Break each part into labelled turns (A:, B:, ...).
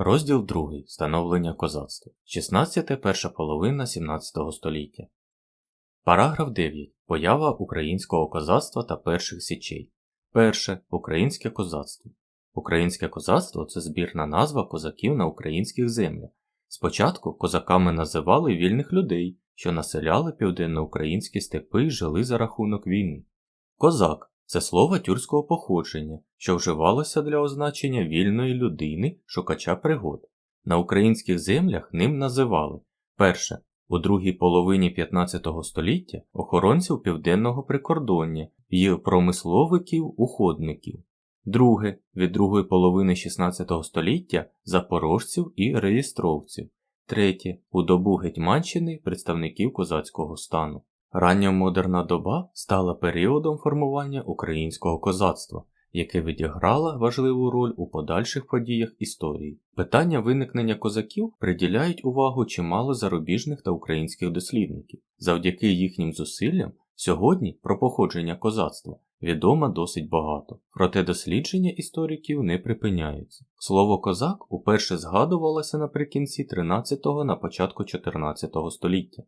A: Розділ 2. Становлення козацтва. 16. перша половина 17 століття. Параграф 9. Поява українського козацтва та перших січей. Перше. Українське козацтво. Українське козацтво це збірна назва козаків на українських землях. Спочатку козаками називали вільних людей, що населяли південноукраїнські степи і жили за рахунок війни. Козак це слово тюркського походження, що вживалося для означення вільної людини, шукача пригод. На українських землях ним називали перше. У другій половині 15 століття охоронців південного прикордоння і промисловиків-уходників, друге від другої половини 16 століття запорожців і реєстровців, третє у добу Гетьманщини представників козацького стану. Ранньомодерна доба стала періодом формування українського козацтва, яке відіграло важливу роль у подальших подіях історії. Питання виникнення козаків приділяють увагу чимало зарубіжних та українських дослідників. Завдяки їхнім зусиллям сьогодні про походження козацтва відомо досить багато, проте дослідження істориків не припиняються. Слово козак уперше згадувалося наприкінці 13-го на початку 14 століття.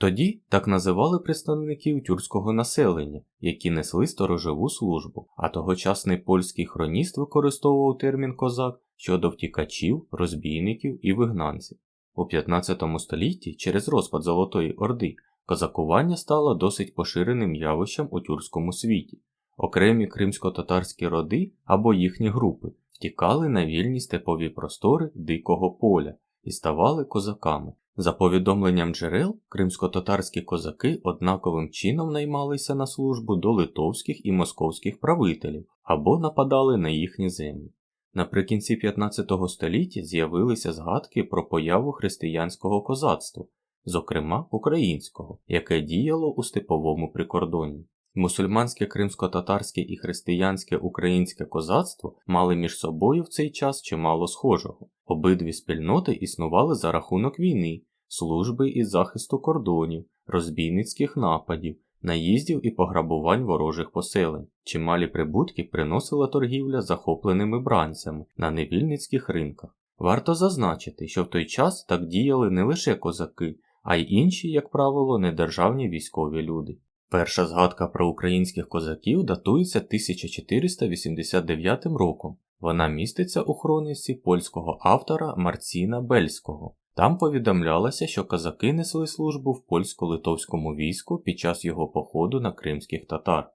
A: Тоді так називали представників тюркського населення, які несли сторожову службу, а тогочасний польський хроніст використовував термін козак щодо втікачів, розбійників і вигнанців. У 15 столітті через розпад Золотої Орди козакування стало досить поширеним явищем у тюркському світі. Окремі кримсько-татарські роди або їхні групи втікали на вільні степові простори дикого поля і ставали козаками. За повідомленням джерел, кримсько-татарські козаки однаковим чином наймалися на службу до литовських і московських правителів або нападали на їхні землі. Наприкінці 15 століття з'явилися згадки про появу християнського козацтва, зокрема українського, яке діяло у степовому прикордонні. Мусульманське кримсько-татарське і християнське українське козацтво мали між собою в цей час чимало схожого. Обидві спільноти існували за рахунок війни, служби і захисту кордонів, розбійницьких нападів, наїздів і пограбувань ворожих поселень. Чималі прибутки приносила торгівля захопленими бранцями на невільницьких ринках. Варто зазначити, що в той час так діяли не лише козаки, а й інші, як правило, недержавні військові люди. Перша згадка про українських козаків датується 1489 роком. Вона міститься у хрониці польського автора Марціна Бельського. Там повідомлялося, що козаки несли службу в польсько-литовському війську під час його походу на кримських татар.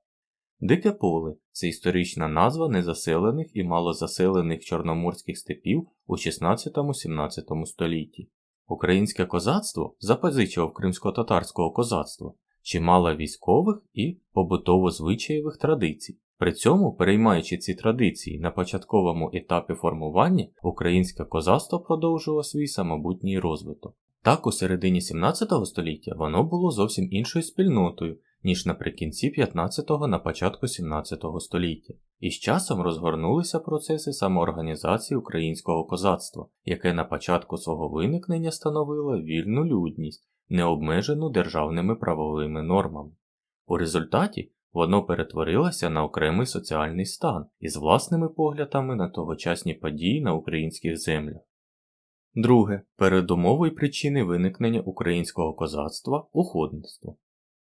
A: Дике поле це історична назва незаселених і малозаселених чорноморських степів у 16-17 столітті. Українське козацтво запозичував кримсько-татарського козацтва чимало військових і побутово-звичаєвих традицій. При цьому, переймаючи ці традиції на початковому етапі формування, українське козацтво продовжувало свій самобутній розвиток. Так, у середині 17 століття воно було зовсім іншою спільнотою, ніж наприкінці 15-го на початку 17 століття, і з часом розгорнулися процеси самоорганізації українського козацтва, яке на початку свого виникнення становило вільну людність, не обмежену державними правовими нормами. У результаті воно перетворилося на окремий соціальний стан із власними поглядами на тогочасні події на українських землях. Друге передумовою причини виникнення українського козацтва уходництво.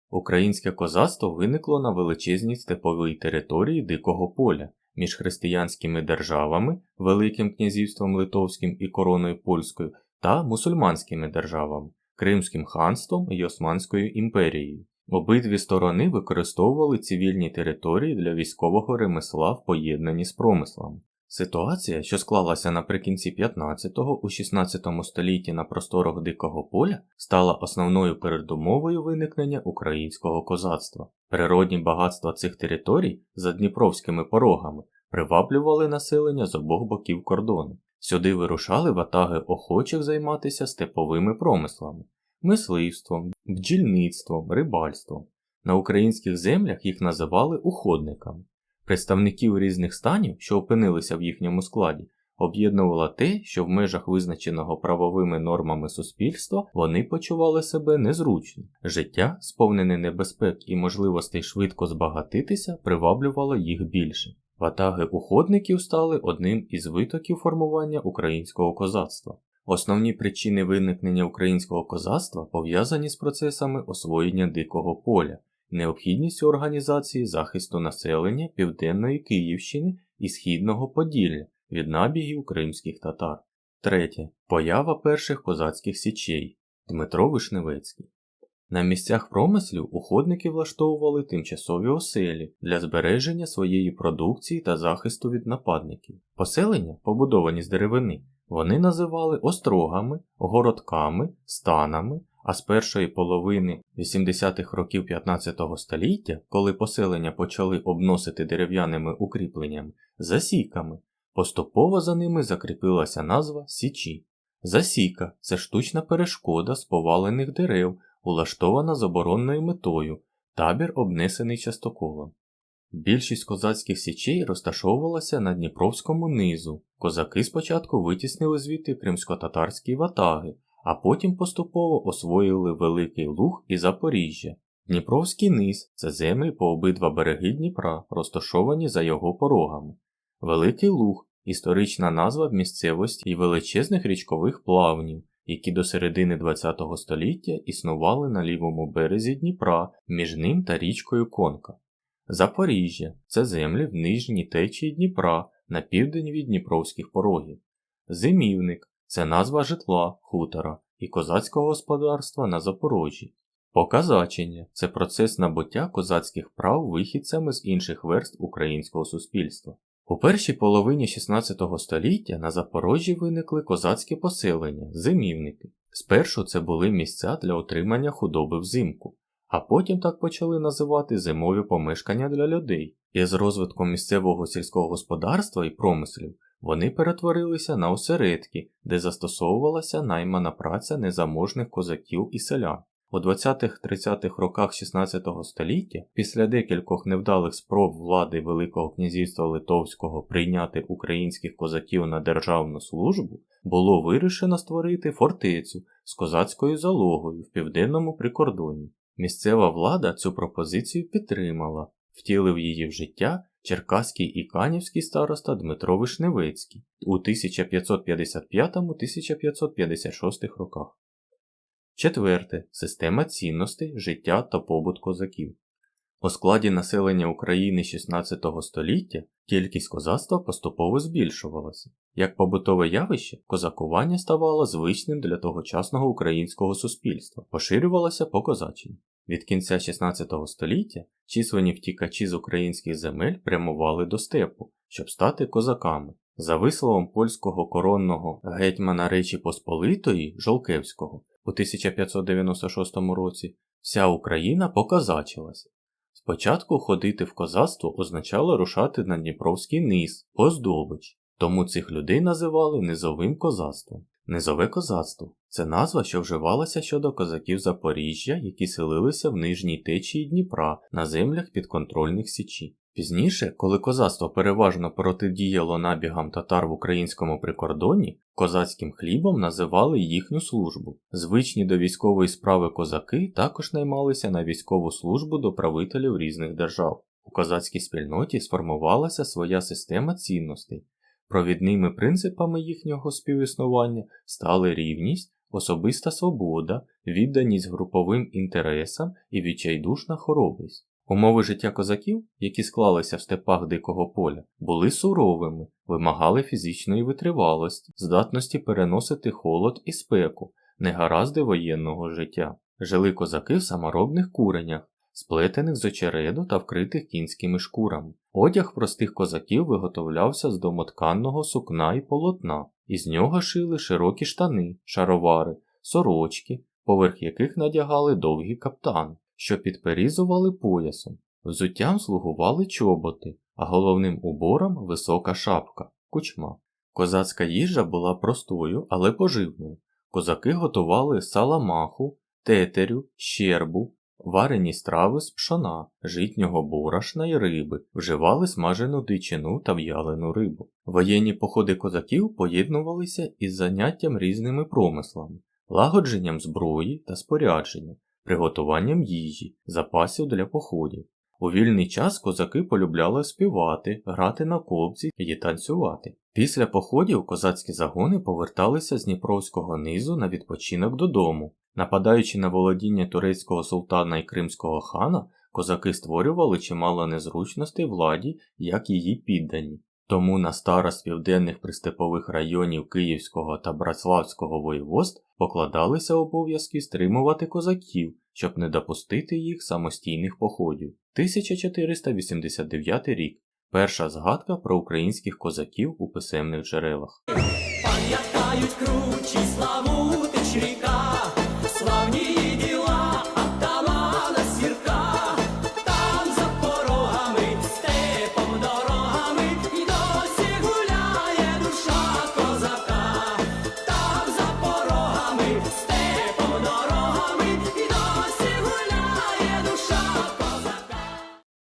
A: Українське козацтво виникло на величезній степовій території Дикого поля між християнськими державами, Великим князівством Литовським і короною польською та мусульманськими державами, Кримським ханством і Османською імперією. Обидві сторони використовували цивільні території для військового ремесла в поєднанні з промислами. Ситуація, що склалася наприкінці 15-го у 16 столітті на просторах Дикого поля, стала основною передумовою виникнення українського козацтва. Природні багатства цих територій за дніпровськими порогами приваблювали населення з обох боків кордону. Сюди вирушали ватаги охочих займатися степовими промислами, мисливством, бджільництвом, рибальством. На українських землях їх називали уходниками. Представників різних станів, що опинилися в їхньому складі, об'єднувало те, що в межах визначеного правовими нормами суспільства вони почували себе незручно. Життя, сповнене небезпек і можливостей швидко збагатитися, приваблювало їх більше. Ватаги уходників стали одним із витоків формування українського козацтва. Основні причини виникнення українського козацтва пов'язані з процесами освоєння дикого поля, необхідністю організації захисту населення Південної Київщини і Східного Поділля від набігів кримських татар. Третє. Поява перших козацьких січей Дмитро Вишневецький. На місцях промислів уходники влаштовували тимчасові оселі для збереження своєї продукції та захисту від нападників. Поселення, побудовані з деревини, вони називали острогами, городками, станами, а з першої половини 80-х років 15 століття, коли поселення почали обносити дерев'яними укріпленнями, засіками, поступово за ними закріпилася назва Січі. Засіка це штучна перешкода з повалених дерев, улаштована заборонною метою, табір обнесений частоколом. Більшість козацьких січей розташовувалася на Дніпровському низу. Козаки спочатку витіснили звідти кримсько-татарські ватаги, а потім поступово освоїли Великий Луг і Запоріжжя. Дніпровський низ це землі по обидва береги Дніпра, розташовані за його порогами. Великий Луг історична назва місцевості і величезних річкових плавнів, які до середини ХХ століття існували на лівому березі Дніпра між ним та річкою Конка. Запоріжжя це землі в нижній течії Дніпра на південь від Дніпровських порогів. Зимівник це назва житла, хутора і козацького господарства на Запорожжі. Показачення це процес набуття козацьких прав вихідцями з інших верств українського суспільства. У першій половині XVI століття на Запорожжі виникли козацькі поселення, зимівники. Спершу це були місця для отримання худоби взимку, а потім так почали називати зимові помешкання для людей. І з розвитком місцевого сільського господарства і промислів вони перетворилися на осередки, де застосовувалася наймана праця незаможних козаків і селян. У 20-30-х роках 16 століття, після декількох невдалих спроб влади Великого князівства Литовського прийняти українських козаків на державну службу, було вирішено створити фортецю з козацькою залогою в південному прикордоні. Місцева влада цю пропозицію підтримала, втілив її в життя черкаський і канівський староста Дмитро Вишневецький у 1555-1556 роках. Четверте система цінностей, життя та побут козаків. У складі населення України 16 століття кількість козацтва поступово збільшувалася. Як побутове явище, козакування ставало звичним для тогочасного українського суспільства, поширювалося по козачині. Від кінця 16 століття численні втікачі з українських земель прямували до степу, щоб стати козаками. За висловом польського коронного гетьмана Речі Посполитої Жолкевського у 1596 році вся Україна покозачилася. Спочатку ходити в козацтво означало рушати на Дніпровський низ, по здобич, тому цих людей називали низовим козацтвом. Низове козацтво це назва, що вживалася щодо козаків Запоріжжя, які селилися в нижній течії Дніпра на землях підконтрольних Січі. Пізніше, коли козацтво переважно протидіяло набігам татар в українському прикордоні, козацьким хлібом називали їхню службу. Звичні до військової справи козаки також наймалися на військову службу до правителів різних держав. У козацькій спільноті сформувалася своя система цінностей. Провідними принципами їхнього співіснування стали рівність, особиста свобода, відданість груповим інтересам і відчайдушна хоробрість. Умови життя козаків, які склалися в степах дикого поля, були суровими, вимагали фізичної витривалості, здатності переносити холод і спеку, негаразди воєнного життя. Жили козаки в саморобних куренях, сплетених з очереду та вкритих кінськими шкурами. Одяг простих козаків виготовлявся з домотканного сукна і полотна, із нього шили широкі штани, шаровари, сорочки, поверх яких надягали довгі каптани що підперізували поясом, взуттям слугували чоботи, а головним убором висока шапка, кучма. Козацька їжа була простою, але поживною. Козаки готували саламаху, тетерю, щербу, варені страви з пшона, житнього борошна й риби, вживали смажену дичину та в'ялену рибу. Воєнні походи козаків поєднувалися із заняттям різними промислами, лагодженням зброї та спорядження, приготуванням їжі, запасів для походів. У вільний час козаки полюбляли співати, грати на колбці і танцювати. Після походів козацькі загони поверталися з Дніпровського низу на відпочинок додому. Нападаючи на володіння турецького султана і кримського хана, козаки створювали чимало незручностей владі, як її піддані. Тому на старост південних пристепових районів Київського та Братславського воєводств покладалися обов'язки стримувати козаків, щоб не допустити їх самостійних походів. 1489 рік. Перша згадка про українських козаків у писемних джерелах.
B: Пам'ятають кручі славні